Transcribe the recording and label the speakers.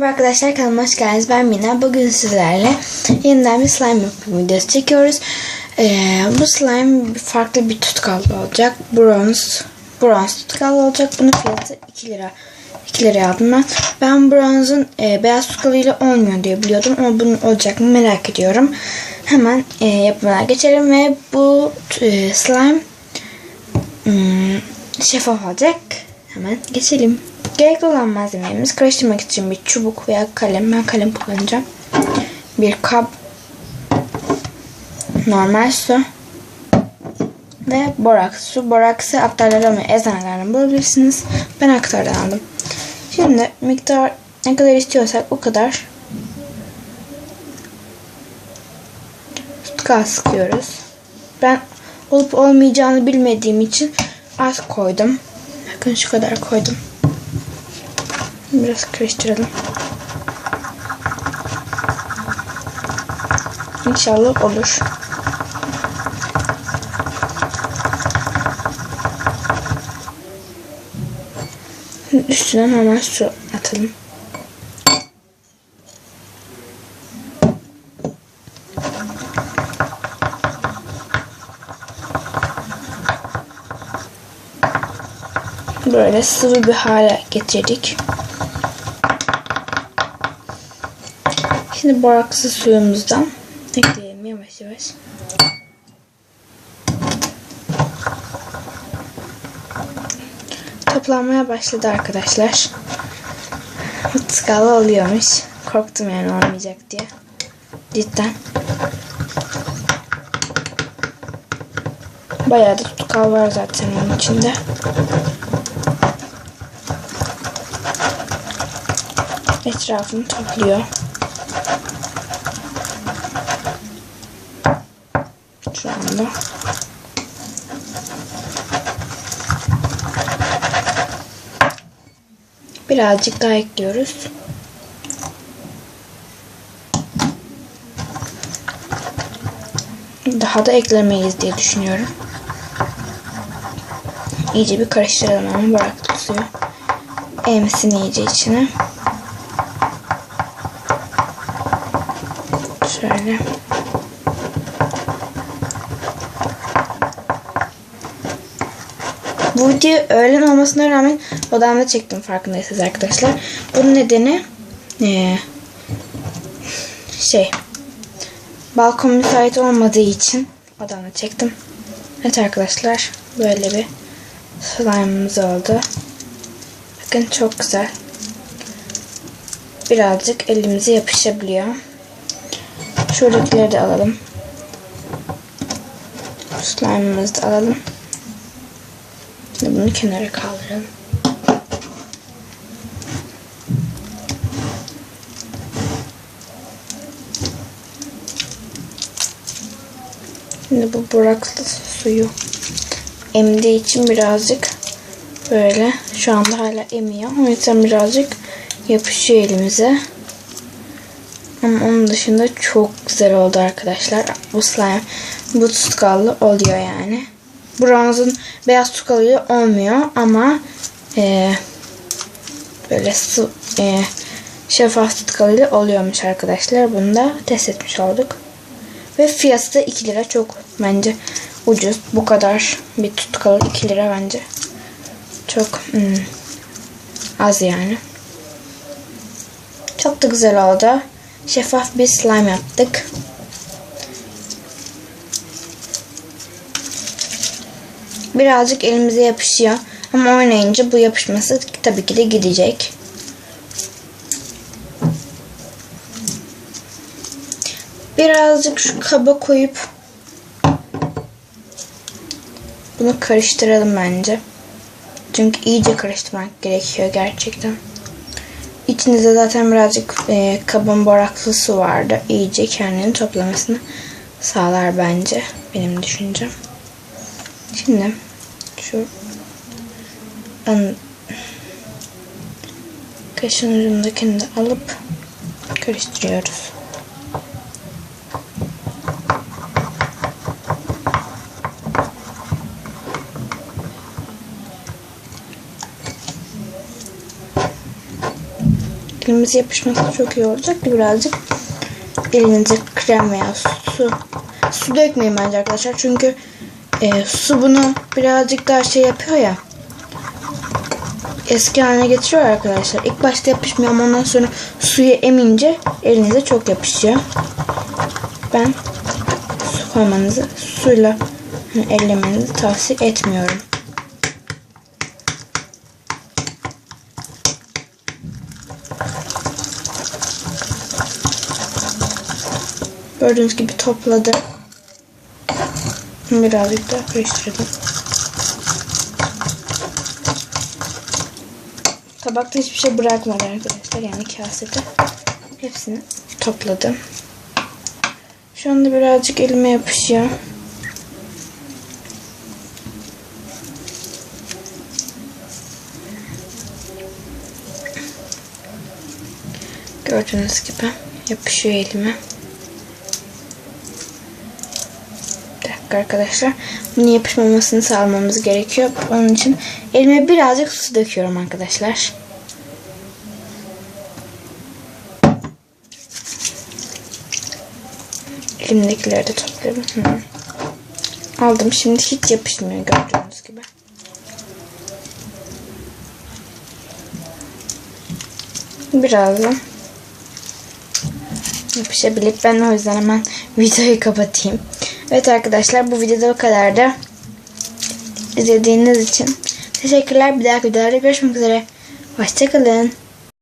Speaker 1: Merhaba arkadaşlar kanalıma hoş geldiniz. Ben Mina. Bugün sizlerle yeniden bir slime yapım videosu çekiyoruz. Ee, bu slime farklı bir tutkallı olacak. Bronz. Bronz tutkallı olacak. Bunun fiyatı 2 lira. 2 liraya aldım ben. Ben bronzun e, beyaz tutkalıyla olmuyor diye biliyordum. Ama bunun olacak mı merak ediyorum. Hemen e, yapımına geçelim ve bu e, slime hmm, şeffaf olacak. Hemen geçelim. Gerekli olan malzemelerimiz karıştırmak için bir çubuk veya kalem. Ben kalem kullanacağım. Bir kap. Normal su. Ve boraks su. Boraksı aktarlardan ve eczanelerden bulabilirsiniz. Ben aktardan aldım. Şimdi miktar ne kadar istiyorsak o kadar tutkal sıkıyoruz. Ben olup olmayacağını bilmediğim için az koydum. Bakın şu kadar koydum. Biraz karıştıralım. İnşallah olur. Üstüne hemen su atalım. Böyle sıvı bir hale getirdik. Şimdi boraksı suyumuzdan ekleyelim yavaş yavaş. Toplanmaya başladı arkadaşlar. Tıkalı oluyormuş. Korktum yani olmayacak diye. Cidden. Bayağı da tutkal var zaten onun içinde. Etrafını topluyor. Şu anda. Birazcık daha ekliyoruz. Daha da eklemeyiz diye düşünüyorum. İyice bir karıştıralım ama bıraktım suyu. Emsin iyice içine. Şöyle. Bu video öğlen olmasına rağmen odamda çektim farkındaysanız arkadaşlar. Bunun nedeni ee, şey balkon müsait olmadığı için odamda çektim. Evet arkadaşlar böyle bir slime'ımız oldu. Bakın çok güzel. Birazcık elimize yapışabiliyor. Şuradakileri de alalım. Slime'ımızı da alalım. Şimdi bunu kenara kaldıralım. Şimdi bu buraklı suyu emdiği için birazcık böyle şu anda hala emiyor. O yüzden birazcık yapışıyor elimize. Ama onun dışında çok güzel oldu arkadaşlar. Bu slime bu tutkallı oluyor yani. Bronzun beyaz tutkalıyla olmuyor ama e, böyle su, e, şeffaf tutkalıyla oluyormuş arkadaşlar. Bunu da test etmiş olduk. Ve fiyatı da 2 lira çok bence ucuz. Bu kadar bir tutkalı 2 lira bence. Çok hmm, az yani. Çok da güzel oldu. Şeffaf bir slime yaptık. Birazcık elimize yapışıyor. Ama oynayınca bu yapışması tabii ki de gidecek. Birazcık şu kaba koyup bunu karıştıralım bence. Çünkü iyice karıştırmak gerekiyor gerçekten. İçinde zaten birazcık e, kabın boraklı su vardı. İyice kendini toplamasını sağlar bence. Benim düşüncem. Şimdi şu an kaşın ucundakini de alıp karıştırıyoruz. Elimize yapışması çok iyi olacak birazcık elinize krem veya su su dökmeyin bence arkadaşlar çünkü e, su bunu birazcık daha şey yapıyor ya eski haline getiriyor arkadaşlar. İlk başta yapışmıyor ama ondan sonra suyu emince elinize çok yapışıyor. Ben su koymanızı suyla ellemenizi tavsiye etmiyorum. Gördüğünüz gibi topladım. Birazcık daha karıştırdım. Tabakta hiçbir şey bırakmadı arkadaşlar. Yani kasede. Hepsini topladım. Şu anda birazcık elime yapışıyor. Gördüğünüz gibi yapışıyor elime. Bir dakika arkadaşlar. Bunun yapışmamasını sağlamamız gerekiyor. Onun için elime birazcık su döküyorum arkadaşlar. Elimdekileri de topluyorum. Hı. Aldım. Şimdi hiç yapışmıyor gördüğünüz gibi. Birazdan yapışabilir. Ben o yüzden hemen videoyu kapatayım. Evet arkadaşlar bu videoda o kadar da izlediğiniz için teşekkürler. Bir dahaki videolarda görüşmek üzere. Hoşçakalın.